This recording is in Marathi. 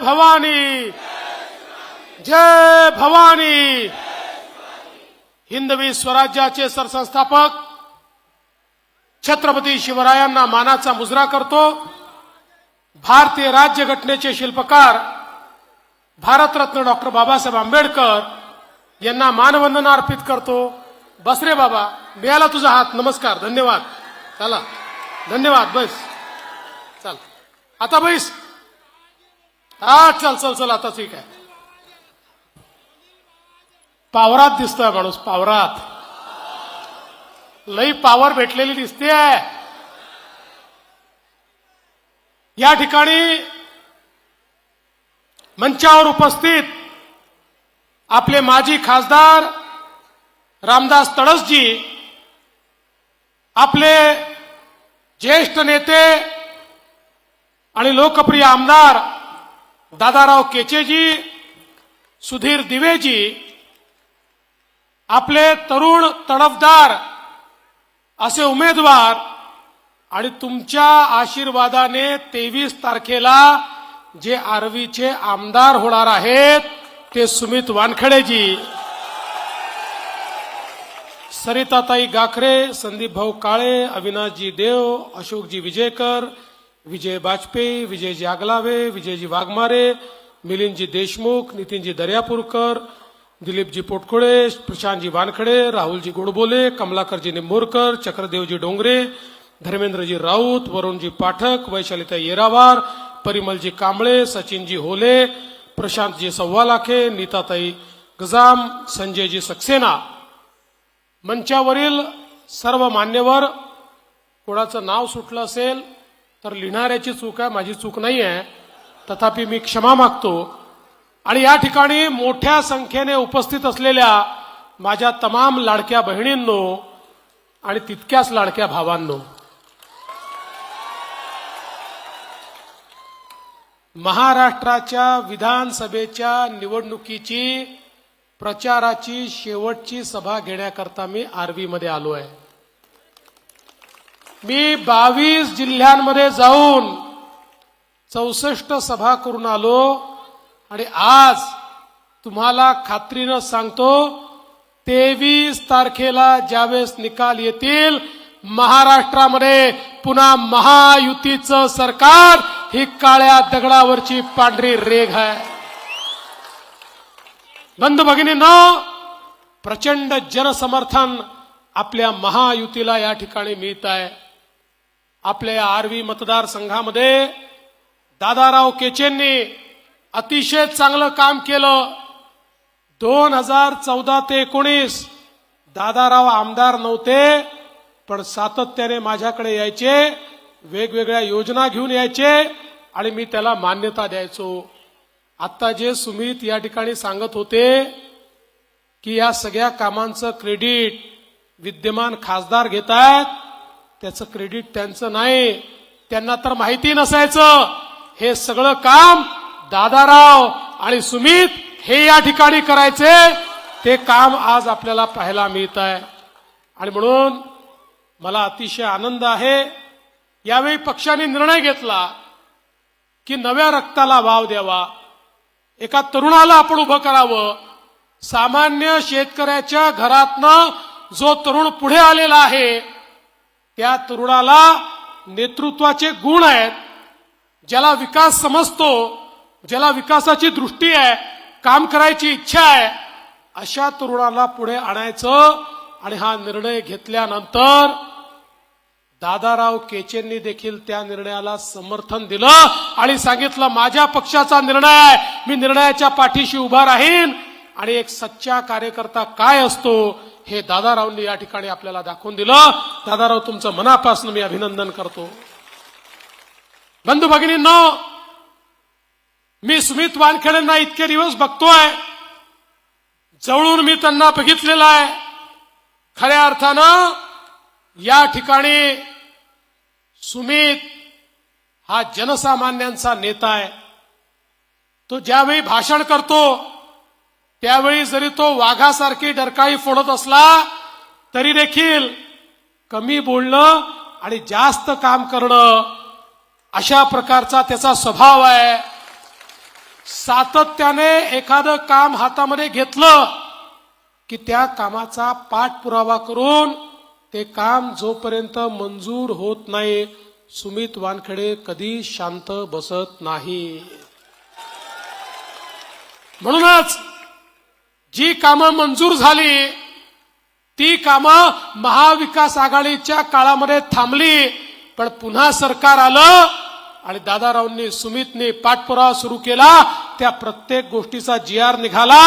भवानी। जय भवानी। हिंदवी स्वराज्याचे सरसंस्थापक छत्रपती शिवरायांना मानाचा मुजरा करतो. भारतीय राज्यघटनेचे शिल्पकार भारतरत्न डॉक्टर बाबासाहेब आंबेडकर यांना मानवंदना अर्पित करतो. बस रे बाबा मिळाला तुझा हात. नमस्कार धन्यवाद. चला. धन्यवाद बस. चल. आता बैस. हा चल चल चल आता ठीक आहे. पावरात दिसतोय माणूस पावरात. लई पावर भेटलेली दिसते या ठिकाणी मंचावर उपस्थित आपले माजी खासदार रामदास तडसजी आपले ज्येष्ठ नेते आणि लोकप्रिय आमदार दादाराव केचेजी सुधीर दिवेजी आपले तरुण तडफदार असे उमेदवार आणि तुमच्या आशीर्वादाने तेवीस तारखेला जे आरवीचे आमदार होणार आहेत ते सुमित वानखडेजी. सरिताताई गाखरे संदीप भाऊ काळे अविनाशजी देव अशोकजी विजयकर विजय वाजपेयी विजयजी आगलावे विजयजी वाघमारे मिलिंदजी देशमुख नितीनजी दर्यापूरकर दिलीपजी पोटखोळे प्रशांतजी वानखडे राहुलजी गोडबोले कमलाकरजी निंबोरकर चक्रदेवजी डोंगरे धर्मेंद्रजी राऊत वरुणजी पाठक वैशालिता येरावार परिमलजी कांबळे सचिनजी होले प्रशांतजी सव्वालाखे नीताताई गजाम संजयजी सक्सेना. मंचावरील सर्व मान्यवर कोणाचं नाव सुटलं असेल तर लिहिणाऱ्याची चूक आहे माझी चूक नाही आहे. तथापि मी क्षमा मागतो. आणि या ठिकाणी मोठ्या संख्येने उपस्थित असलेल्या माझ्या तमाम लाडक्या बहिणींनो आणि तितक्याच लाडक्या भावांनो. महाराष्ट्राच्या विधानसभेच्या निवडणुकीची प्रचाराची शेवटची सभा घेण्याकरता मी आर्वीमध्ये आलो आहे. मी बावीस जिल्ह्यांमध्ये जाऊन चौसष्ट सभा करून आलो आणि आज तुम्हाला खात्रीनं सांगतो तेवीस तारखेला ज्यावेळेस निकाल येतील महाराष्ट्रामध्ये पुन्हा महायुतीचं सरकार ही काळ्या दगडावरची पांढरी रेघ आहे. बंधू भगिनींनो प्रचंड जनसमर्थन आपल्या महायुतीला या ठिकाणी मिळत आहे. आपल्या आरवी मतदारसंघामध्ये दादाराव केचेंनी अतिशय चांगलं काम केलं. दोन हजार चौदा ते एकोणीस दादाराव आमदार नव्हते पण सातत्याने माझ्याकडे यायचे वेगवेगळ्या योजना घेऊन यायचे आणि मी त्याला मान्यता द्यायचो. आता जे सुमित या ठिकाणी सांगत होते की या सगळ्या कामांचं क्रेडिट विद्यमान खासदार घेत आहेत त्याचं क्रेडिट त्यांचं नाही. त्यांना तर माहिती नसायचं. हे सगळं काम दादाराव आणि सुमित हे या ठिकाणी करायचे. ते काम आज आपल्याला पाहायला मिळत आहे आणि म्हणून मला अतिशय आनंद आहे. यावेळी पक्षाने निर्णय घेतला की नव्या रक्ताला वाव द्यावा. एका तरुणाला आपण उभं करावं. सामान्य शेतकऱ्याच्या घरातनं जो तरुण पुढे आलेला आहे त्या तरुणाला नेतृत्वाचे गुण आहेत ज्याला विकास समजतो ज्याला विकासाची दृष्टी आहे काम करायची इच्छा आहे अशा तरुणाला पुढे आणायचं आणि हा निर्णय घेतल्यानंतर दादाराव केचेंनी देखील त्या निर्णयाला समर्थन दिलं आणि सांगितलं माझ्या पक्षाचा निर्णय आहे मी निर्णयाच्या पाठीशी उभा राहीन आणि एक सच्चा कार्यकर्ता काय असतो हे दादारावनी या ठिकाणी आपल्याला दाखवून दिलं. दादाराव तुमचं मनापासून मी अभिनंदन करतो. बंधू भगिनींनो मी सुमित वानखेडेंना इतके दिवस बघतोय. जवळून मी त्यांना बघितलेलं आहे. खऱ्या अर्थानं या ठिकाणी सुमित हा जनसामान्यांचा नेता आहे. तो ज्यावेळी भाषण करतो त्यावेळी जरी तो वाघासारखी डरकाळी फोडत असला तरी देखील कमी बोलणं आणि जास्त काम करणं अशा प्रकारचा त्याचा स्वभाव आहे. सातत्याने एखादं काम हातामध्ये घेतलं की त्या कामाचा पाठपुरावा करून ते काम जोपर्यंत मंजूर होत नाही सुमित वानखेडे कधी शांत बसत नाही. म्हणूनच जी कामं मंजूर झाली ती कामं महाविकास आघाडीच्या काळामध्ये थांबली पण पुन्हा सरकार आलं आणि दादारावांनी सुमितने पाठपुरावा सुरू केला त्या प्रत्येक गोष्टीचा जी आर निघाला